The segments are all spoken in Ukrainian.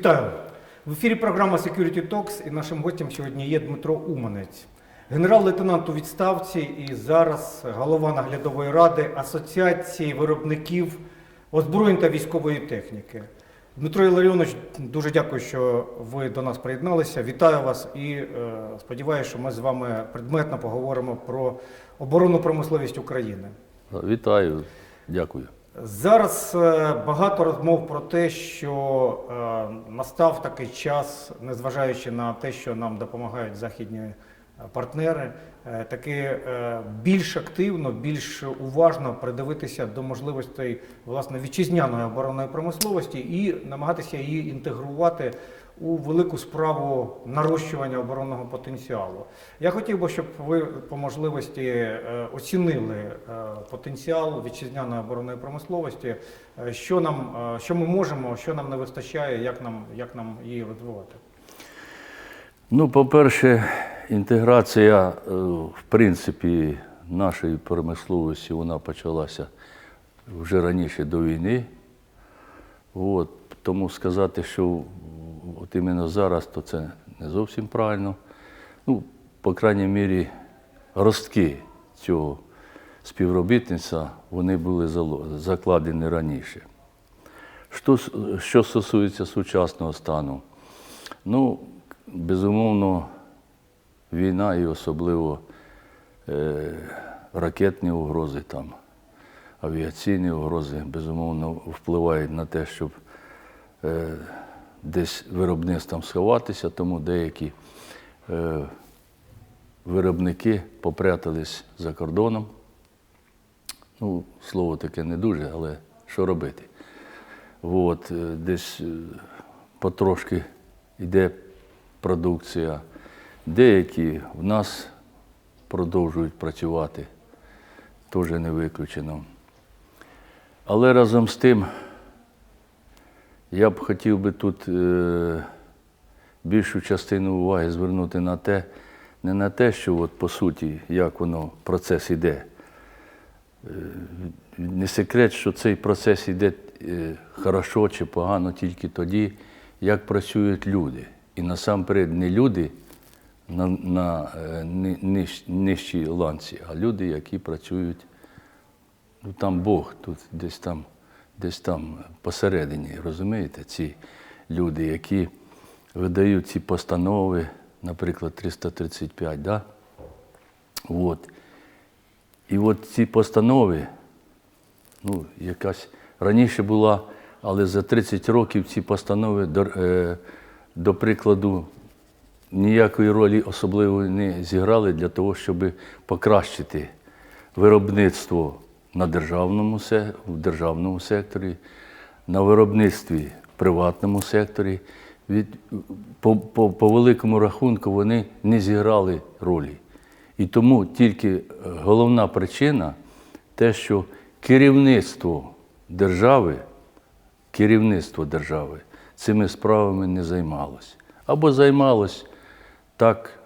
Вітаю! В ефірі програма Security Talks і нашим гостем сьогодні є Дмитро Уманець, генерал-лейтенант у відставці і зараз голова наглядової ради Асоціації виробників озброєнь та військової техніки. Дмитро Іларіонович, дуже дякую, що ви до нас приєдналися. Вітаю вас і е, сподіваюся, що ми з вами предметно поговоримо про оборонну промисловість України. Вітаю, дякую. Зараз е, багато розмов про те, що е, настав такий час, незважаючи на те, що нам допомагають західні е, партнери, таки більш активно, більш уважно придивитися до можливостей власне вітчизняної оборонної промисловості і намагатися її інтегрувати у велику справу нарощування оборонного потенціалу. Я хотів би, щоб ви по можливості е, оцінили е, потенціал вітчизняної оборонної промисловості, е, що нам, що ми можемо, що нам не вистачає, як нам, як нам її розвивати. Ну, по-перше, інтеграція, в принципі, нашої промисловості вона почалася вже раніше до війни. От, тому сказати, що от іменно зараз, то це не зовсім правильно. Ну, по крайній мірі, ростки цього співробітництва вони були закладені раніше. Що, що стосується сучасного стану, ну, безумовно, війна і особливо е, ракетні угрози, там, авіаційні угрози, безумовно, впливають на те, щоб е, десь виробництвом сховатися, тому деякі е, виробники попрятались за кордоном. Ну, слово таке не дуже, але що робити? От, е, десь е, потрошки йде продукція. Деякі в нас продовжують працювати, теж не виключено. Але разом з тим я б хотів би тут е, більшу частину уваги звернути на те, не на те, що от, по суті, як воно процес іде. Не секрет, що цей процес йде е, хорошо чи погано тільки тоді, як працюють люди. І насамперед не люди на, на е, ниж- нижчій ланці, а люди, які працюють, ну там Бог, тут десь там, десь там посередині, розумієте, ці люди, які видають ці постанови, наприклад, 335, да? От. І от ці постанови, ну, якась раніше була, але за 30 років ці постанови, до, е, до прикладу, ніякої ролі особливої не зіграли для того, щоб покращити виробництво на державному, в державному секторі, на виробництві в приватному секторі. Від, по, по, по великому рахунку вони не зіграли ролі. І тому тільки е, головна причина те, що керівництво держави, керівництво держави цими справами не займалось. Або займалось так,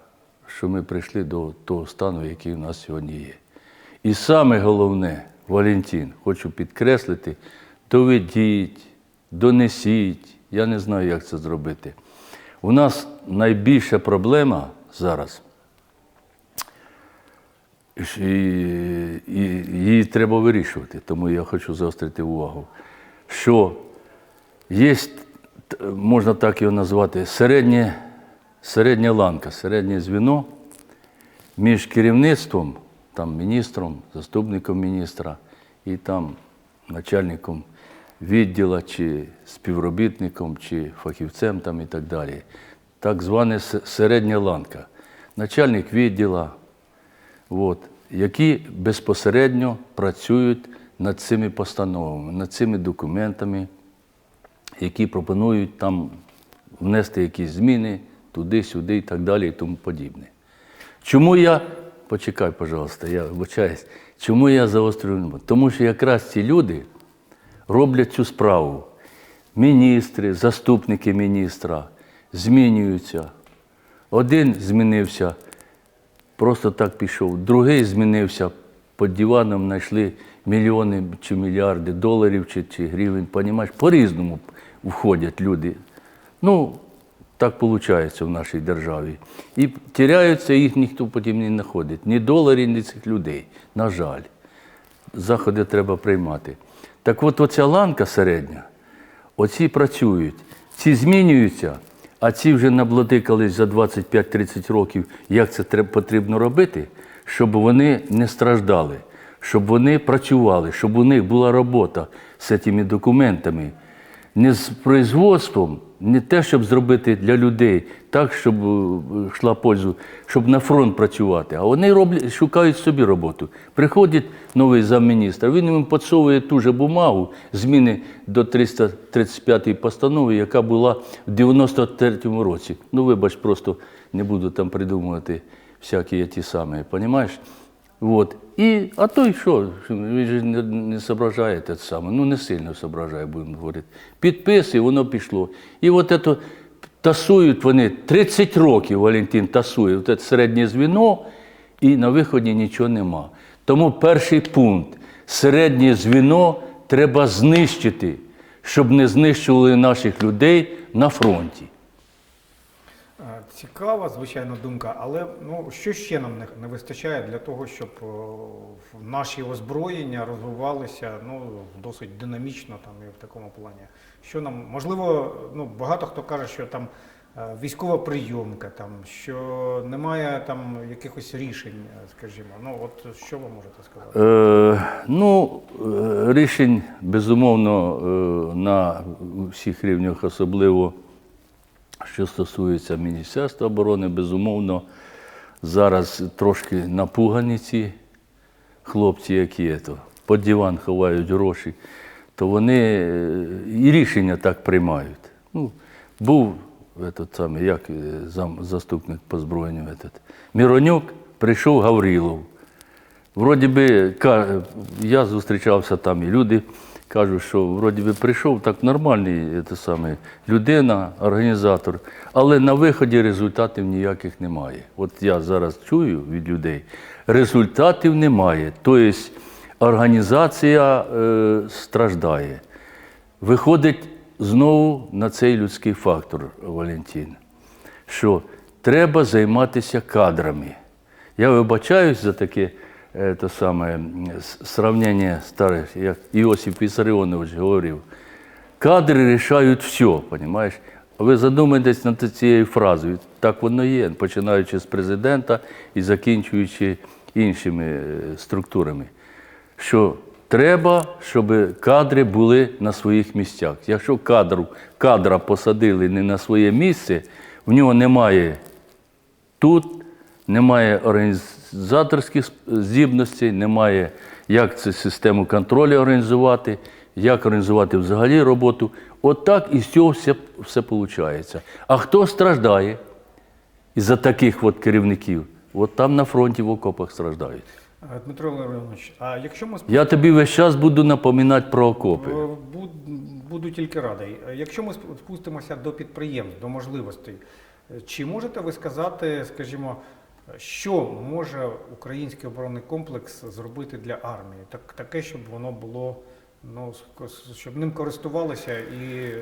що ми прийшли до того стану, який у нас сьогодні є. І саме головне, Валентин, хочу підкреслити, доведіть, донесіть, я не знаю, як це зробити. У нас найбільша проблема зараз і, і її треба вирішувати, тому я хочу заострити увагу, що є, можна так його назвати, середнє, середня ланка, середнє звіно між керівництвом, там, міністром, заступником міністра і там начальником відділа, чи співробітником, чи фахівцем там, і так далі. Так звана середня ланка. Начальник відділа, от, які безпосередньо працюють над цими постановами, над цими документами, які пропонують там внести якісь зміни туди-сюди і так далі і тому подібне. Чому я, почекай, пожалуйста, я вибачаюсь, чому я заострюю? Тому що якраз ці люди роблять цю справу. Міністри, заступники міністра змінюються. Один змінився, просто так пішов, другий змінився, під диваном знайшли мільйони чи мільярди доларів чи, чи гривень, понімаєш, по-різному входять люди. Ну, так виходить в нашій державі. І тіряються, їх ніхто потім не знаходить. Ні доларів, ні цих людей. На жаль. Заходи треба приймати. Так от оця ланка середня, оці працюють, ці змінюються, а ці вже наблодикались за 25-30 років, як це потрібно робити, щоб вони не страждали, щоб вони працювали, щоб у них була робота з цими документами. Не з производством, не те, щоб зробити для людей, так, щоб е, йшла пользу, щоб на фронт працювати. А вони роблять, шукають собі роботу. Приходить новий замміністра, він їм підсовує ту же бумагу зміни до 335 постанови, яка була в 93-му році. Ну, вибач, просто не буду там придумувати всякі ті самі, розумієш? Вот. І, а той що? Він же не, не соображає те саме, ну не сильно соображає, будемо говорити. Підпис, і воно пішло. І от це тасують вони 30 років Валентин тасує, от це середнє звіно, і на виході нічого нема. Тому перший пункт середнє звіно треба знищити, щоб не знищували наших людей на фронті. Е, Цікава, звичайно, думка, але ну що ще нам не, не вистачає для того, щоб о, в наші озброєння розвивалися ну досить динамічно там і в такому плані. Що нам можливо, ну багато хто каже, що там е, військова прийомка, там що немає там якихось рішень, е, скажімо. Ну от що ви можете сказати? Е, ну, е, рішень, безумовно, е, на всіх рівнях, особливо що стосується Міністерства оборони, безумовно, зараз трошки напугані ці хлопці, які то під диван ховають гроші, то вони е, і рішення так приймають. Ну, був этот самий, як е, зам, заступник по збройню, этот, Міронюк, прийшов Гаврилов. Вроді би, я зустрічався там, і люди кажуть, що вроді би прийшов так нормальний те саме, людина, організатор, але на виході результатів ніяких немає. От я зараз чую від людей, результатів немає. Тобто організація е, страждає. Виходить знову на цей людський фактор, Валентин, що треба займатися кадрами. Я вибачаюсь за таке е, те саме, м, с- сравнення старих, як Іосиф Вісаріонович говорив. Кадри рішають все, розумієш? Ви задумаєтесь над цією фразою. Так воно є, починаючи з президента і закінчуючи іншими е, структурами. Що треба, щоб кадри були на своїх місцях. Якщо кадру, кадра посадили не на своє місце, в нього немає тут немає організаторських здібностей, немає як цю систему контролю організувати, як організувати взагалі роботу. От так і з цього все, все виходить. А хто страждає із-за таких от керівників? От там на фронті в окопах страждають. Е, Дмитро Леонідович, а якщо ми Я тобі весь час буду напоминати про окопи. Е, Буду тільки радий. Е, Якщо ми сп- спустимося до підприємств, до можливостей, чи можете ви сказати, скажімо, що може український оборонний комплекс зробити для армії? Так, таке, щоб воно було, ну, щоб ним користувалися і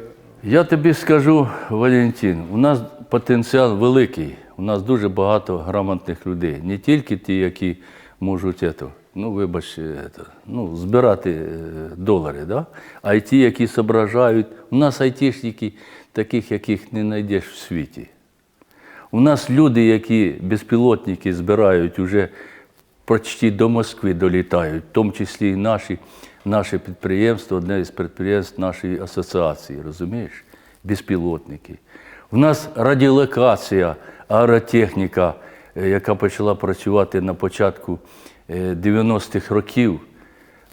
Я тобі скажу, Валентин, у нас потенціал великий. У нас дуже багато грамотних людей. Не тільки ті, які можуть ето, ну, вибач, ето, ну, збирати е, долари, да? а й ті, які зображають. У нас айтішники, таких, яких не знайдеш в світі. У нас люди, які безпілотники збирають, вже почти до Москви долітають, в тому числі і наші, наше підприємство, одне із підприємств нашої асоціації, розумієш? Безпілотники. У нас радіолокація, аеротехніка, е, яка почала працювати на початку е, 90-х років,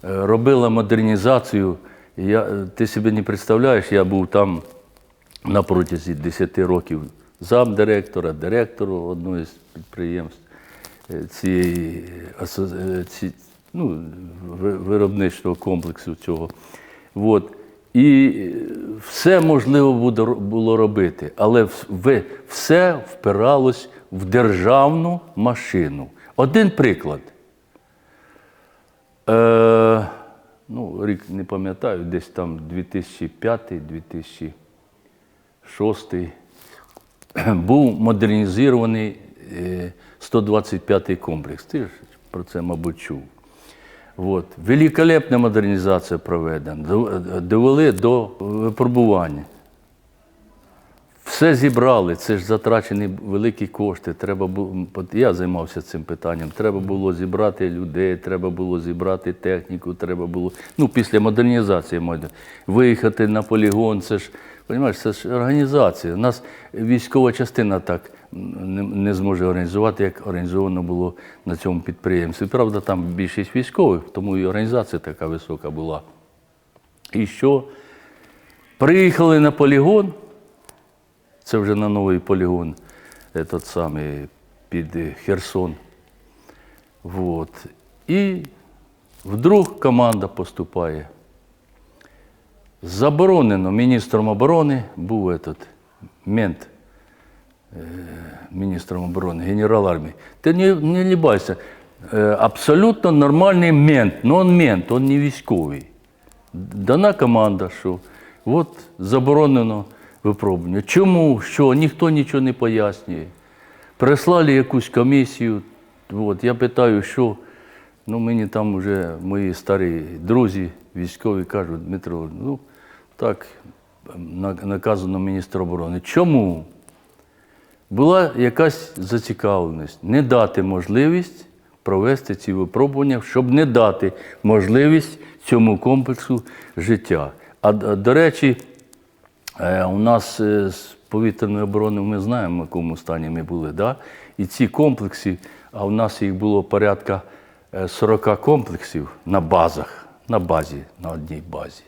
е, робила модернізацію. Я, е, ти собі не представляєш, я був там на протязі 10 років замдиректора, директору одного з підприємств е, цієї е, ці, ну, виробничого комплексу цього. От. І е, все можливо було робити, але все впиралось в державну машину. Один приклад. Е, ну, рік не пам'ятаю, десь там 2005-2006 шостий, був модернізований е, 125-й комплекс. Ти ж про це, мабуть, чув. От. Великолепна модернізація проведена, довели до випробування. Все зібрали, це ж затрачені великі кошти. Треба було, я займався цим питанням. Треба було зібрати людей, треба було зібрати техніку, треба було, ну, після модернізації маю, виїхати на полігон. Це ж, розумієш, це ж організація. У нас військова частина так не, зможе організувати, як організовано було на цьому підприємстві. Правда, там більшість військових, тому і організація така висока була. І що? Приїхали на полігон. Це вже на новий полігон, этот самий під Херсон. Вот. І вдруг команда поступає. Заборонено міністром оборони був этот мент, е, міністром оборони, генерал армії. Ти не, не лібайся. Е, Абсолютно нормальний мент, но он мент, он не військовий дана команда, що от заборонено випробування. Чому? Що? Ніхто нічого не пояснює. Прислали якусь комісію. От, я питаю, що ну, мені там вже мої старі друзі військові кажуть, Дмитро, ну так, наказано міністр оборони. Чому? була якась зацікавленість не дати можливість провести ці випробування, щоб не дати можливість цьому комплексу життя. А до речі, е, у нас е, з повітряної оборони ми знаємо, в якому стані ми були. Да? І ці комплекси, а у нас їх було порядка е, 40 комплексів на базах, на базі, на одній базі.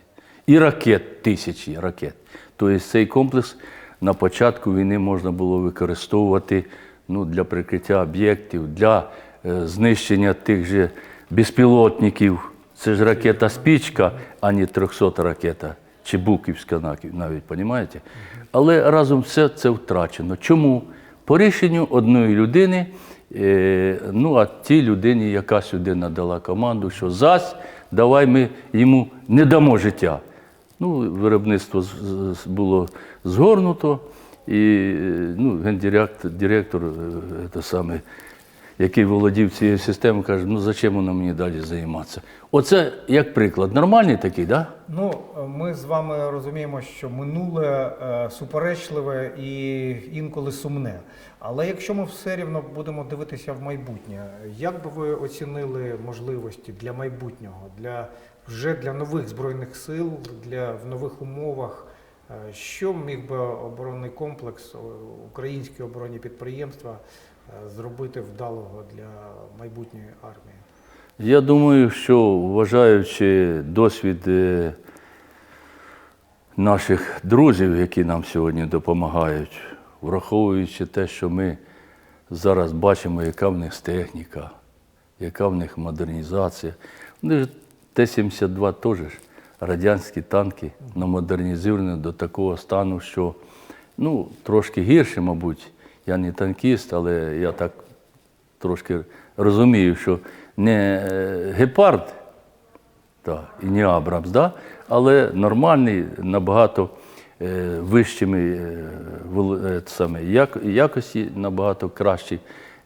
І ракет, тисячі ракет. Тобто цей комплекс на початку війни можна було використовувати ну, для прикриття об'єктів, для е, знищення тих же безпілотників. Це ж ракета спічка, а не 300 ракета, чи Буківська навіть, розумієте? Але разом все це втрачено. Чому? По рішенню одної людини, е, ну а тій людині, яка сюди надала команду, що зась, давай ми йому не дамо життя. Ну, виробництво було згорнуто, і е, ну, гендиректор, директор, е, саме, який володів цією системою, каже, ну зачем воно мені далі займатися? Оце як приклад. Нормальний такий, так? Да? Ну, ми з вами розуміємо, що минуле е, суперечливе і інколи сумне. Але якщо ми все рівно будемо дивитися в майбутнє, як би ви оцінили можливості для майбутнього, для вже для нових збройних сил, для в нових умовах? Е, Що міг би оборонний комплекс, українські оборонні підприємства е, зробити вдалого для майбутньої армії? Я думаю, що вважаючи досвід е, наших друзів, які нам сьогодні допомагають, враховуючи те, що ми зараз бачимо, яка в них техніка, яка в них модернізація. Вони ж Т-72 теж радянські танки, але модернізовані до такого стану, що ну, трошки гірше, мабуть. Я не танкіст, але я так трошки розумію, що не е, гепард та, і не Абрамс, да? але нормальний, набагато е, вищими е, е, саме, як, якості набагато кращий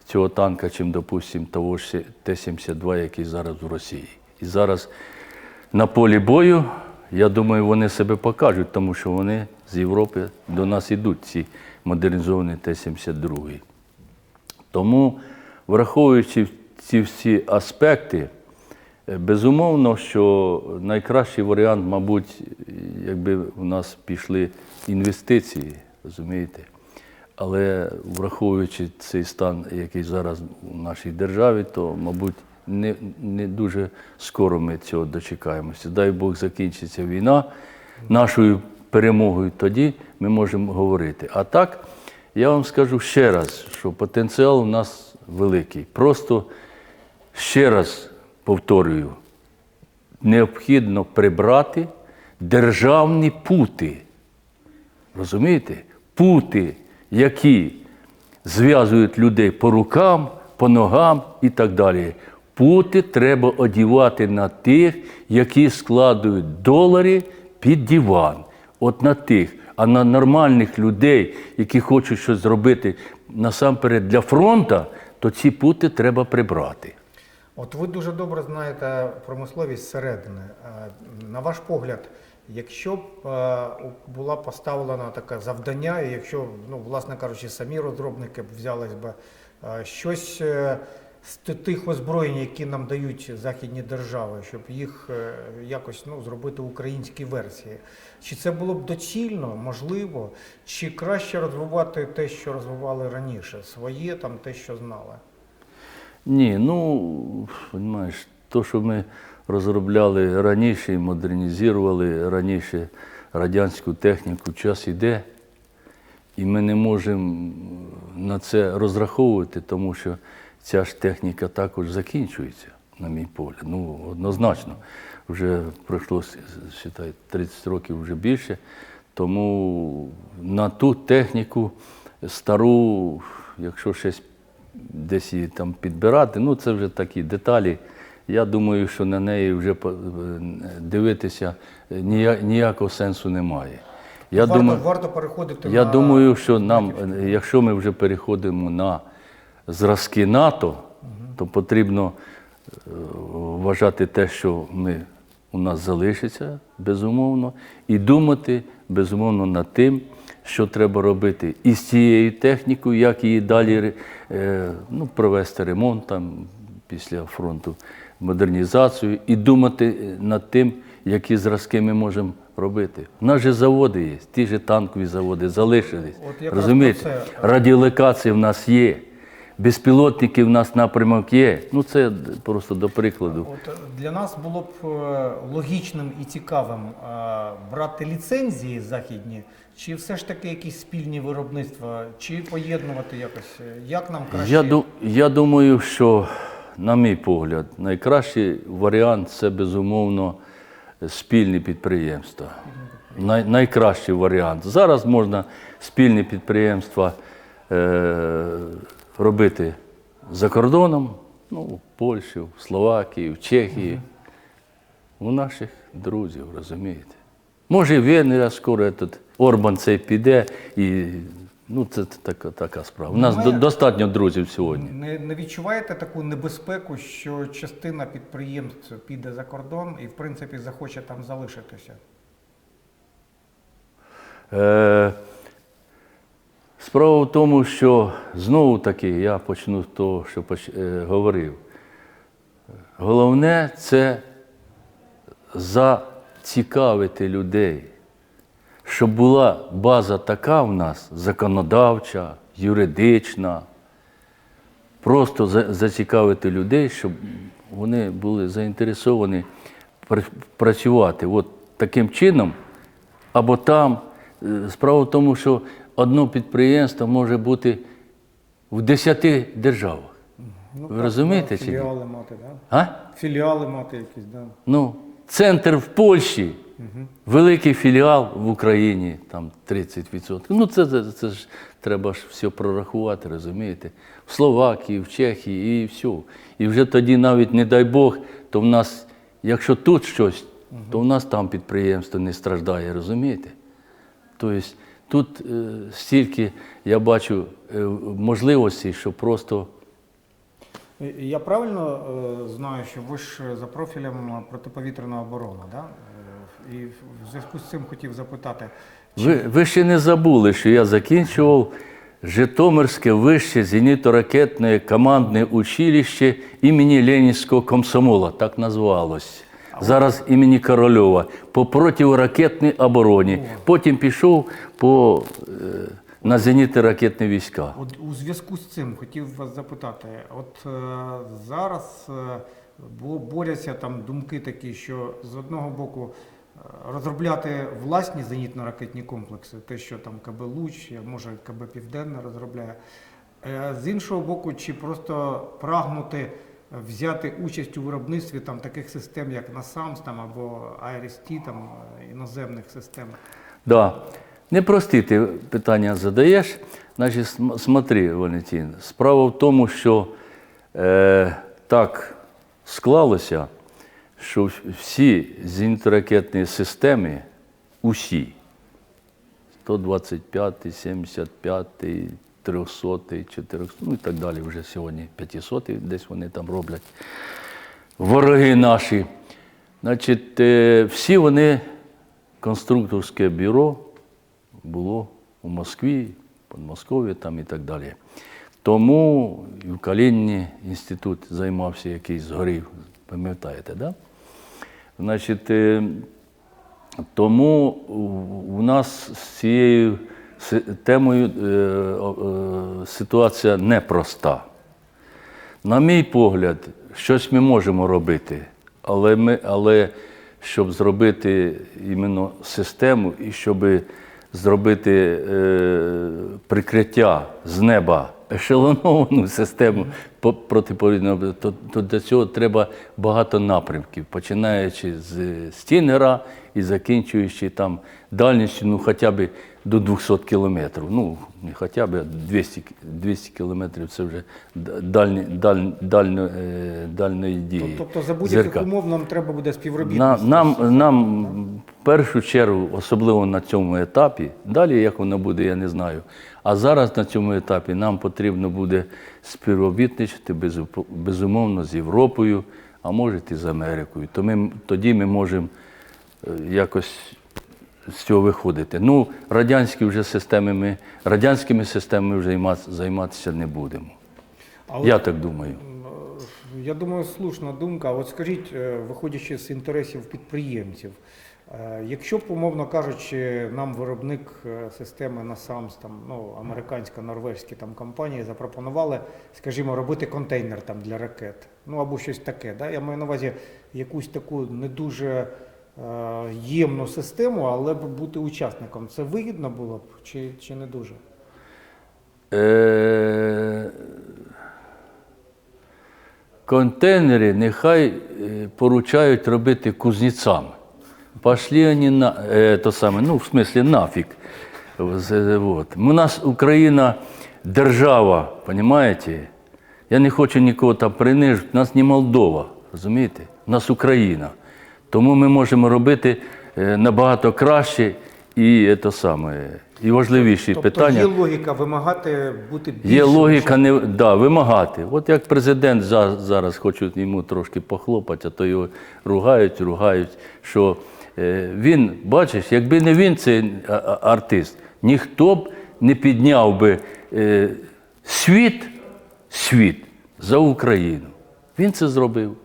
цього танка, чим, допустимо, того ж Т-72, який зараз в Росії. І зараз на полі бою, я думаю, вони себе покажуть, тому що вони з Європи до нас йдуть, ці модернізовані Т-72. Тому, враховуючи ці всі аспекти, е, безумовно, що найкращий варіант, мабуть, якби в нас пішли інвестиції, розумієте. Але враховуючи цей стан, який зараз у нашій державі, то, мабуть, не, не дуже скоро ми цього дочекаємося. Дай Бог закінчиться війна нашою перемогою, тоді ми можемо говорити. А так, я вам скажу ще раз, що потенціал у нас великий. Просто ще раз повторюю, необхідно прибрати державні пути. Розумієте? Пути, які зв'язують людей по рукам, по ногам і так далі. Пути треба одівати на тих, які складують долари під диван. От на тих. А на нормальних людей, які хочуть щось зробити насамперед для фронту, то ці пути треба прибрати. От ви дуже добре знаєте промисловість зсередини. Е, На ваш погляд, якщо б е, була поставлена таке завдання, і якщо, ну, власне кажучи, самі розробники б взялись би е, щось з тих озброєнь, які нам дають західні держави, щоб їх е, якось ну, зробити українські версії. Чи це було б доцільно, можливо, чи краще розвивати те, що розвивали раніше, своє там те, що знали? Ні, ну, розумієш, то, що ми розробляли раніше і модернізували раніше радянську техніку, час іде, і ми не можемо на це розраховувати, тому що ця ж техніка також закінчується, на мій погляд. Ну, однозначно. Вже пройшло, вважаю, 30 років вже більше. Тому на ту техніку стару, якщо щось десь її там підбирати, ну це вже такі деталі. Я думаю, що на неї вже дивитися ніякого сенсу немає. Я варто, думаю, варто переходити я на думаю, що нам, якщо ми вже переходимо на зразки НАТО, то потрібно е, вважати те, що ми, у нас залишиться, безумовно, і думати, безумовно, над тим, що треба робити із цією технікою, як її далі е, ну, провести ремонт там, після фронту, модернізацію, і думати е, над тим, які зразки ми можемо робити. У нас же заводи є, ті ж танкові заводи залишились. От Розумієте? Радіолокація в нас є, безпілотники в нас напрямок є. Ну це просто до прикладу. От е, для нас було б е, логічним і цікавим е, брати ліцензії західні, чи все ж таки якісь спільні виробництва, чи поєднувати якось. Як нам краще? Я, ду- я думаю, що, на мій погляд, найкращий варіант це безумовно спільні підприємства. Най, найкращий варіант. Зараз можна спільні підприємства е, робити за кордоном, ну, в Польщі, в Словакії, в Чехії. У наших друзів, розумієте. Може, і Венгрія скоро этот Орбан цей піде, і ну, це така, така справа. У нас Немає- до- достатньо друзів сьогодні. Не, не відчуваєте таку небезпеку, що частина підприємств піде за кордон і, в принципі, захоче там залишитися? Е, справа в тому, що знову таки я почну з того, що е, говорив. Головне це зацікавити людей, щоб була база така в нас законодавча, юридична, просто зацікавити людей, щоб вони були заінтересовані працювати от таким чином, або там. Е, Справа в тому, що одне підприємство може бути в 10 державах. Ну, Ви розумієте да, чи ні? філіали мати, да? А? Філіали мати якісь, да. Ну, центр в Польщі, великий філіал в Україні, там 30%. Ну, це, це, це ж треба ж все прорахувати, розумієте? В Словакії, в Чехії і все. І вже тоді навіть, не дай Бог, то в нас, якщо тут щось, то в нас там підприємство не страждає, розумієте? Тобто тут е, стільки я бачу е, можливостей, що просто Е, Я правильно знаю, що ви ж за профілем протиповітряна оборона, да? І в зв'язку з цим хотів запитати, Ви, ви ще не забули, що я закінчував Житомирське вище зенітно-ракетне командне училище імені Ленінського комсомола, так назвалось. Зараз імені Корольова по протиракетній обороні. Потім пішов по, е, на зенітно-ракетні війська. От у зв'язку з цим хотів вас запитати, от е, зараз е, борються там думки такі, що з одного боку е, розробляти власні зенітно-ракетні комплекси, те, що там КБ Луч, може КБ Південне розробляє. Е, З іншого боку, чи просто прагнути взяти участь у виробництві там таких систем, як NASAMS там або IRST, там е, іноземних систем. Да. Непрості ти питання задаєш. Значить, смотри, Валентин, справа в тому, що е, так склалося, що всі зенітно-ракетні системи, усі, 125, 75, 300, 400, ну і так далі. Вже сьогодні 500 десь вони там роблять. Вороги наші. Значить, е, всі вони, конструкторське бюро було у Москві, Подмосков'ї там і так далі. Тому і в Калінні інститут займався, який згорів, пам'ятаєте, да? Значить, е, тому у- нас з цією темою е, е, ситуація непроста. На мій погляд, щось ми можемо робити, але, ми, але щоб зробити іменно систему і щоб зробити е, прикриття з неба, ешелоновану систему по- протиповітряного, то, то для цього треба багато напрямків, починаючи з Стінгера і закінчуючи там дальністю, ну хоча б до 200 кілометрів. Ну, не хоча б 200, 200 кілометрів це вже дальні, даль, дально, е, дальної дії. Тобто за будь-яких умов нам треба буде співробітництво. Нам, нам, нам в першу чергу, особливо на цьому етапі, далі як воно буде, я не знаю. А зараз на цьому етапі нам потрібно буде співробітничати безумовно з Європою, а може і з Америкою. То ми, тоді ми можемо якось з цього виходити. Ну, радянські вже системи ми, радянськими системами вже займатися, не будемо. Але- Я так думаю. Я думаю, слушна думка. От скажіть, е, виходячи з інтересів підприємців, е, якщо б, умовно кажучи, нам виробник е, системи NASAMS, там, ну, американська, норвезькі там компанії запропонували, скажімо, робити контейнер там для ракет, ну або щось таке. Да? Я маю на увазі якусь таку не дуже е, ємну систему, але б бути учасником. Це вигідно було б чи, чи не дуже? Е, контейнери нехай е, поручають робити кузнецам. Пошли вони на е, то саме, ну, в смислі, нафіг. Вот. У нас Україна держава, розумієте? Я не хочу нікого там принижити. У нас не Молдова, розумієте? У нас Україна. Тому ми можемо робити е, набагато краще і, то саме, і важливіші Тобто питання. є логіка вимагати бути більше. Є логіка не да, вимагати. От як президент за- зараз хочуть йому трошки похлопати, а то його ругають, ругають. Що е, він, бачиш, якби не він цей артист, ніхто б не підняв би е, світ, світ за Україну. Він це зробив.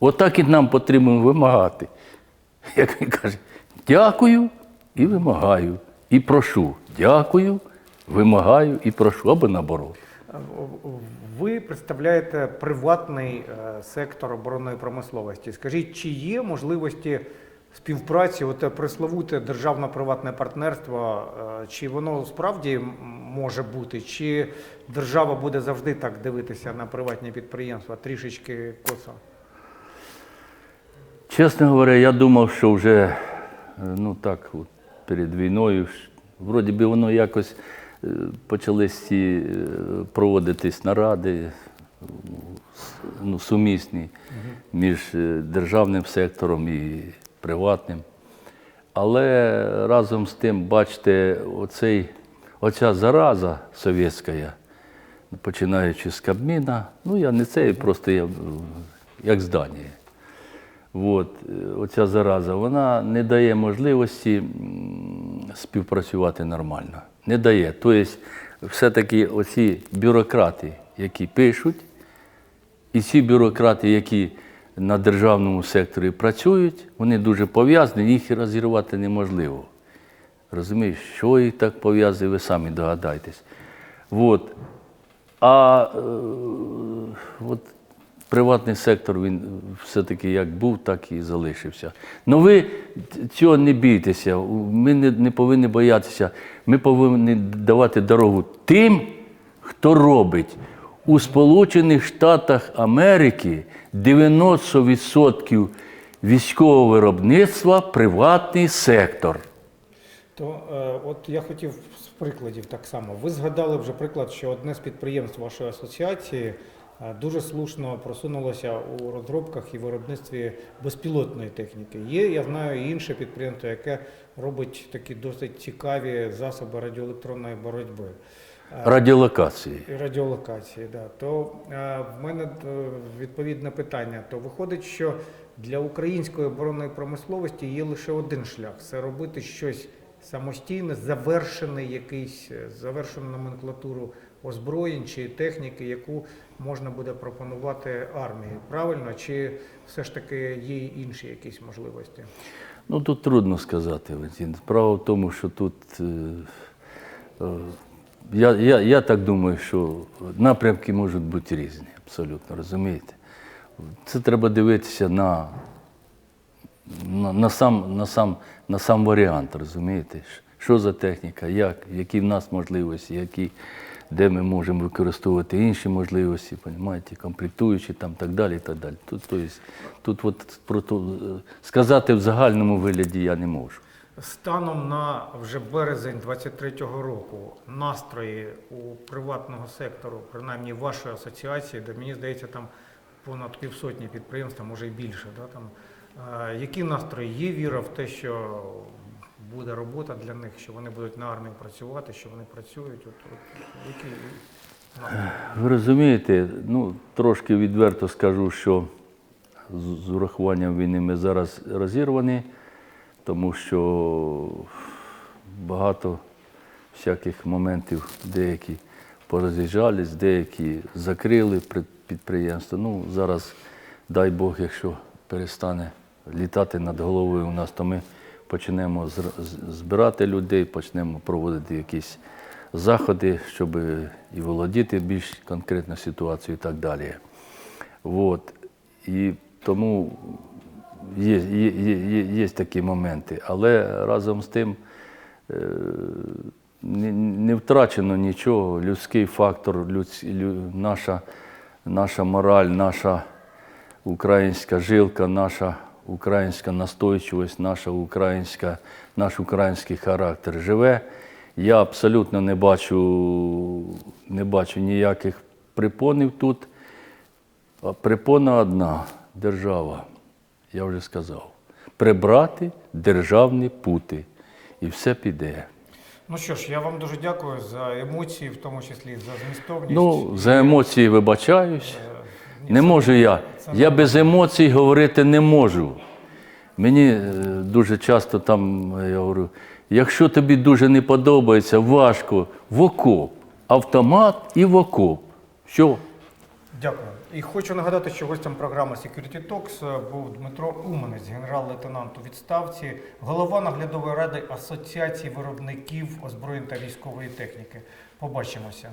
Отак і нам потрібно вимагати. Як він каже, дякую і вимагаю, і прошу. Дякую, вимагаю і прошу, або наоборот. Ви представляєте приватний е, сектор оборонної промисловості. Скажіть, чи є можливості співпраці, оте пресловуте державно-приватне партнерство, е, чи воно справді може бути, чи держава буде завжди так дивитися на приватні підприємства трішечки косо? Чесно говоря, я думав, що вже е, ну так, от, перед війною, вроді би воно якось е, почались е, проводитись наради ну, сумісні між державним сектором і приватним. Але разом з тим, бачите, оцей, оця зараза совєтська, починаючи з Кабміна, ну я не цей, просто я, як здання. От, е, оця зараза, вона не дає можливості співпрацювати нормально. Не дає. Тобто, все-таки оці бюрократи, які пишуть, і ці бюрократи, які на державному секторі працюють, вони дуже пов'язані, їх розірвати неможливо. Розумієш, що їх так пов'язує, ви самі догадаєтесь. От. А е, от приватний сектор він все-таки як був, так і залишився. Ну ви цього не бійтеся, ми не, не повинні боятися. Ми повинні давати дорогу тим, хто робить. У Сполучених Штатах Америки 90% військового виробництва приватний сектор. То е, от я хотів з прикладів так само. Ви згадали вже приклад, що одне з підприємств вашої асоціації дуже слушно просунулася у розробках і виробництві безпілотної техніки. Є, я знаю, і інше підприємство, яке робить такі досить цікаві засоби радіоелектронної боротьби. Е, Радіолокації. радіолокації, да. то е, в мене е, відповідне питання. То виходить, що для української оборонної промисловості є лише один шлях це робити щось самостійне, завершений якийсь е, завершену номенклатуру озброєнь чи техніки, яку можна буде пропонувати армії. Правильно? Чи все ж таки є інші якісь можливості? Ну тут трудно сказати, Валентин. Справа в тому, що тут. е, е, Я, я, я так думаю, що напрямки можуть бути різні, абсолютно, розумієте? Це треба дивитися на, на, на, сам, на, сам, на сам варіант, розумієте? Що за техніка, як, які в нас можливості, які, де ми можемо використовувати інші можливості, понімаєте, комплектуючі там так далі. так далі. Тут, то есть, тут от, про то, е, сказати в загальному вигляді я не можу. Станом на вже березень 23-го року настрої у приватного сектору, принаймні вашої асоціації, де мені здається, там понад півсотні підприємств, може й більше. Да, там, е, які настрої? Є віра в те, що буде робота для них, що вони будуть на армії працювати, що вони працюють? От, от, які? Ви розумієте, ну трошки відверто скажу, що з, з урахуванням війни ми зараз розірвані, тому що багато всяких моментів, деякі пороз'їжджались, деякі закрили підприємства. Ну, зараз, дай Бог, якщо перестане літати над головою у нас, то ми почнемо збирати людей, почнемо проводити якісь заходи, щоб і володіти більш конкретно ситуацією і так далі. От. І тому є, є, є, є, такі моменти. Але разом з тим е, не, втрачено нічого. Людський фактор, людсь, лю, наша, наша мораль, наша українська жилка, наша українська настойчивість, наша українська, наш український характер живе. Я абсолютно не бачу, не бачу ніяких припонів тут. Припона одна держава, я вже сказав. Прибрати державні пути. І все піде. Ну що ж, я вам дуже дякую за емоції, в тому числі за змістовність. Ну, за емоції вибачаюсь. Не можу я. Я без емоцій говорити не можу. Мені е, дуже часто там е, я говорю, якщо тобі дуже не подобається, важко, в окоп, автомат і в окоп. Що? Дякую. І хочу нагадати, що гостем програми Security Talks був Дмитро Уманець, генерал-лейтенант у відставці, голова наглядової ради Асоціації виробників озброєнь та військової техніки. Побачимося.